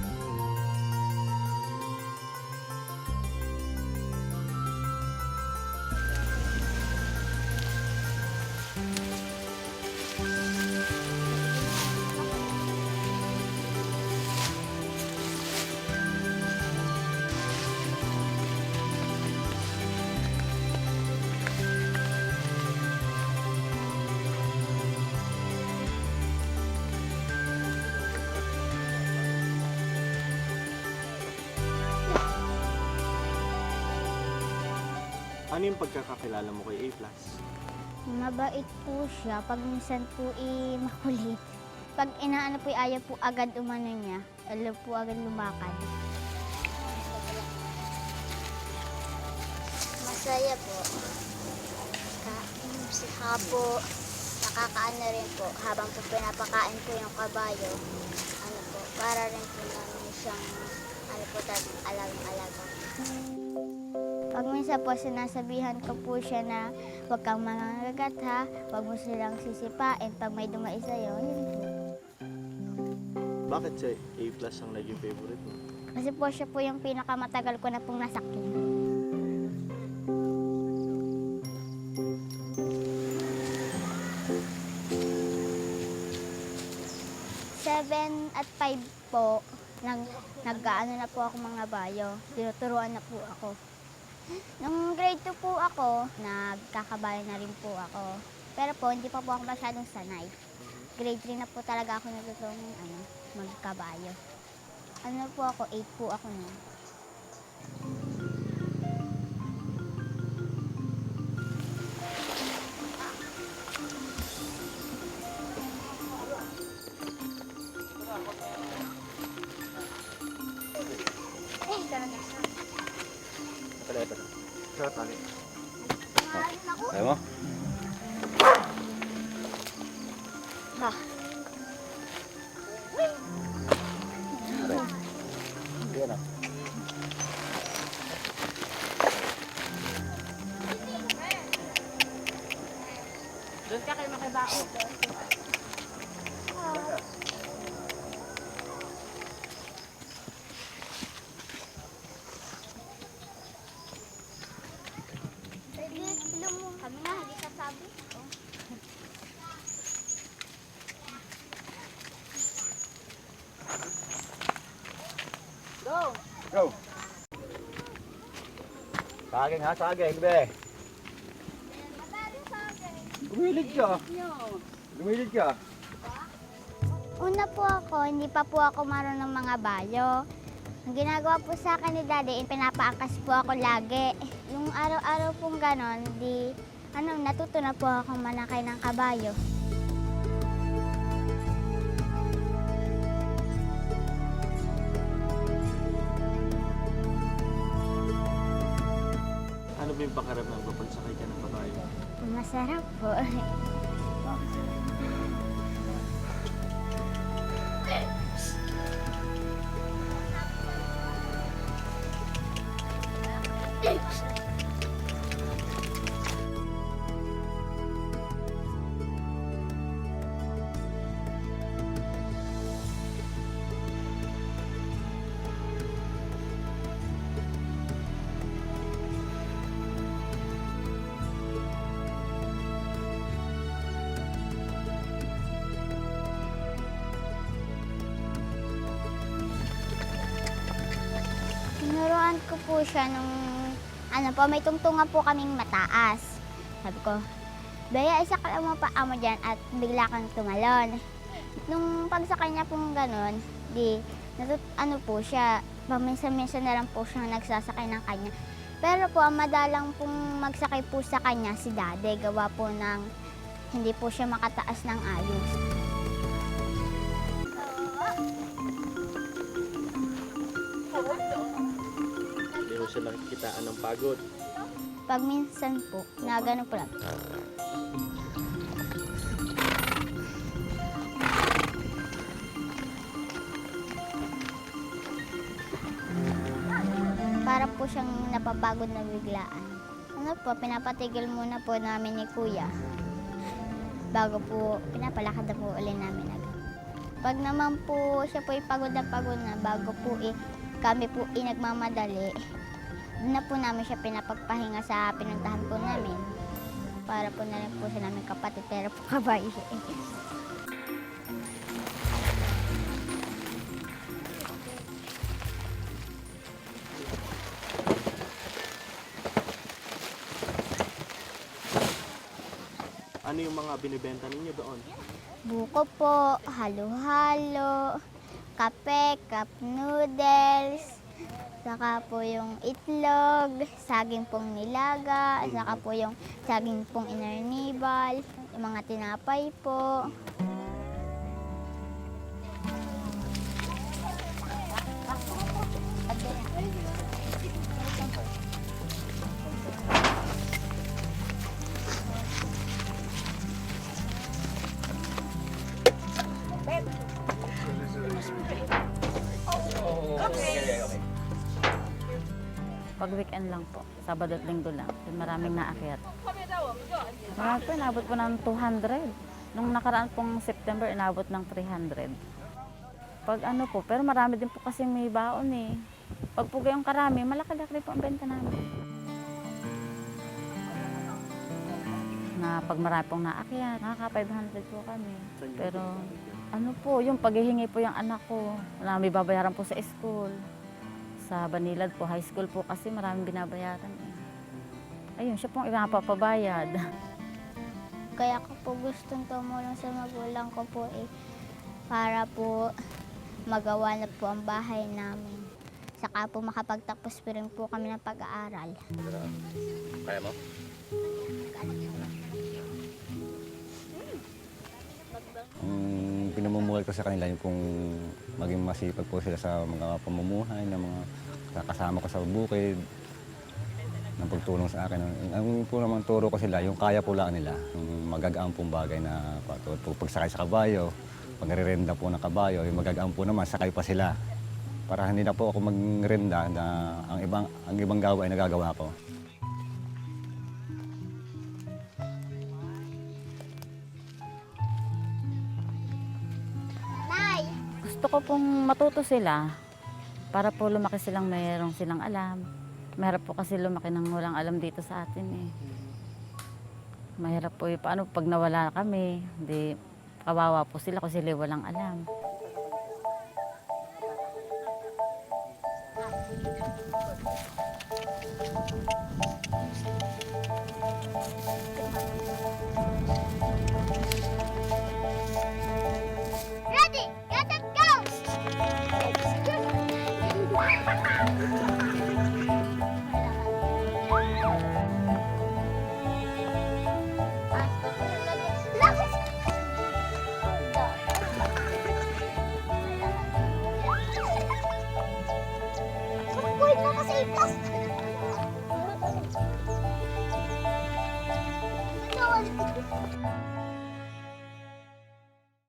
Bye. Ano yung pagkakakilala mo kay A+. Mabait po siya. Pag minsan po i makulit. Pag inaano po ayaw po agad umano niya. Alam po agad lumakad. Masaya po. Kain si po. Nakakaano rin po. Habang po pinapakain po yung kabayo. Ano po, para rin po namin siyang ano po talagang alagang-alaga. Pag minsan po sinasabihan ko po siya na huwag kang mangangagat ha, huwag mo silang sisipain pag may dumais sa'yo. Yun po. Bakit si A+, ang naging favorite mo? Kasi po siya po yung pinakamatagal ko na pong nasakyan. Seven at five po, nag, nag-ano na po ako mga bayo. Tinuturuan na po ako. Nung grade 2 po ako, nagkakabayo na rin po ako. Pero po, hindi pa po ako masyadong sanay. Grade 3 na po talaga ako natutong ano, magkabayo. Ano po ako, 8 po ako na. Ayaw mo? Ha. Hindi na. Kami na, hindi sasabi. Go! Saging ha, saging, be. Gumilid ka. Gumilid ka. Una po ako, hindi pa po ako marunong mga bayo. Ang ginagawa po sa akin ni Daddy, pinapaangkas po ako lagi. Yung araw-araw pong ganon, di, ano, natuto na po ako manakay ng kabayo. Ano ba yung pakaramdam kapag sakay ka ng kabayo? Masarap po. Tinuruan ko po siya nung, ano po, may tungtungan po kaming mataas. Sabi ko, Bea, isa ka lang mo pa amo dyan at bigla kang tumalon. Nung pagsakay niya pong ganon, di, natut, ano po siya, paminsan-minsan na lang po siyang nagsasakay ng kanya. Pero po, ang madalang pong magsakay po sa kanya si Dade, gawa po ng hindi po siya makataas ng ayos. Siya nakikitaan ng pagod. Pag minsan po, na gano'n po lang. Para po siyang napapagod na biglaan. Ano po, pinapatigil muna po namin ni Kuya. Bago po, pinapalakad na po ulit namin agad. Pag naman po siya po pagod na pagod na bago po eh, kami po eh, nagmamadali, doon na po namin siya pinapagpahinga sa pinuntahan po namin. Para po na rin po siya namin kapatid, pero po kabayo siya. Ano yung mga binibenta ninyo doon? Buko po, halo-halo, kape, cup noodles, saka po yung itlog, saging pong nilaga, saka po yung saging pong inarnibal, yung mga tinapay po. Pag weekend lang po, Sabado at Linggo lang, maraming naakyat. Marami po, inabot po ng 200. Nung nakaraan pong September, inabot ng 300. Pag ano po, pero marami din po kasi may baon eh. Pag po gayong karami, malaki-laki po ang benta namin. Na pag marami pong naakyat, nakaka 500 po kami. Pero ano po, yung paghihingi po yung anak ko, na may babayaran po sa school. Sa Banilad po, high school po kasi maraming binabayaran eh. Ayun, siya pong ipapabayad. Kaya ko po gustong tumulong sa magulang ko po eh, para po magawa na po ang bahay namin. Saka po makapagtapos po rin po kami ng pag-aaral. Kaya mo? Pinamumuhay ko sa kanila yung kung maging masipag po sila sa mga pamumuhay ng mga kasama ko sa bukid ng pagtulong sa akin. Ang, ang po naman turo ko sila, yung kaya po lang nila, yung magagaang pong bagay na patulad po pagsakay sa kabayo, pagrirenda po ng kabayo, yung magagaang po naman, sakay pa sila. Para hindi na po ako magrenda na ang ibang, ang ibang gawa ay nagagawa ko. Gusto ko pong matuto sila para po lumaki silang mayroong silang alam. Mahirap po kasi lumaki ng walang alam dito sa atin eh. Mahirap po yung paano pag nawala kami, hindi kawawa po sila kasi sila walang alam. Kukuhin mo kasi ipas